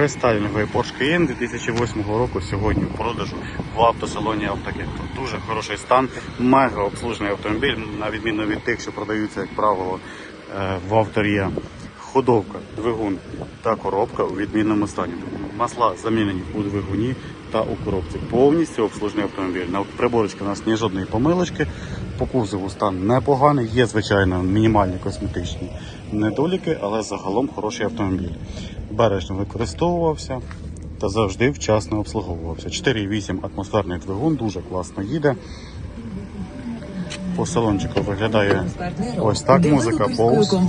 Рестайлінговий Porsche Cayenne 2008 року сьогодні в продажу в автосалоні автокет. Дуже хороший стан, мега обслужений автомобіль, на відміну від тих, що продаються, як правило, е, в авторія. Ходовка, двигун та коробка у відмінному стані. Масла замінені у двигуні та у коробці. Повністю обслужений автомобіль. На приборочці у нас ні жодної помилочки. По кузову стан непоганий. Є, звичайно, мінімальні косметичні недоліки, але загалом хороший автомобіль. Бережно використовувався та завжди вчасно обслуговувався. 4,8 атмосферний двигун, дуже класно їде. По салончику виглядає ось так музика Bose.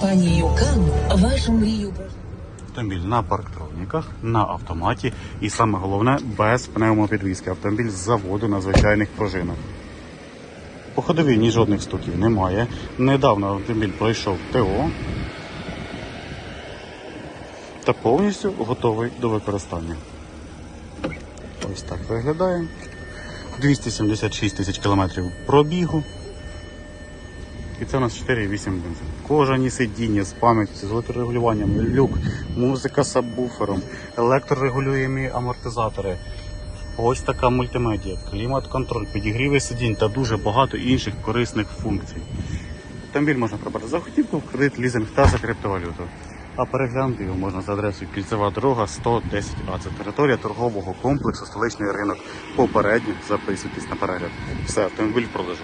Автомобіль на парктроніках, на автоматі і саме головне без пневмопідвізки. Автомобіль з заводу на звичайних пружинах. По ходовій ні жодних стуків немає. Недавно автомобіль пройшов ТО та повністю готовий до використання. Ось так виглядає. 276 тисяч кілометрів пробігу. І це у нас 4,8 бензин. Кожані сидіння з пам'яттю, з електрорегулюванням, люк, музика з сабвуфером, електрорегулюємі амортизатори. Ось така мультимедіа, клімат-контроль, підігріви сидінь та дуже багато інших корисних функцій. Автомобіль можна придбати за готівку, в кредит, лізинг та за криптовалюту. А переглянути його можна за адресою Кільцева дорога 110А. Це територія торгового комплексу столичний ринок. Попередньо записуйтесь на перегляд. Все, автомобіль в продажу.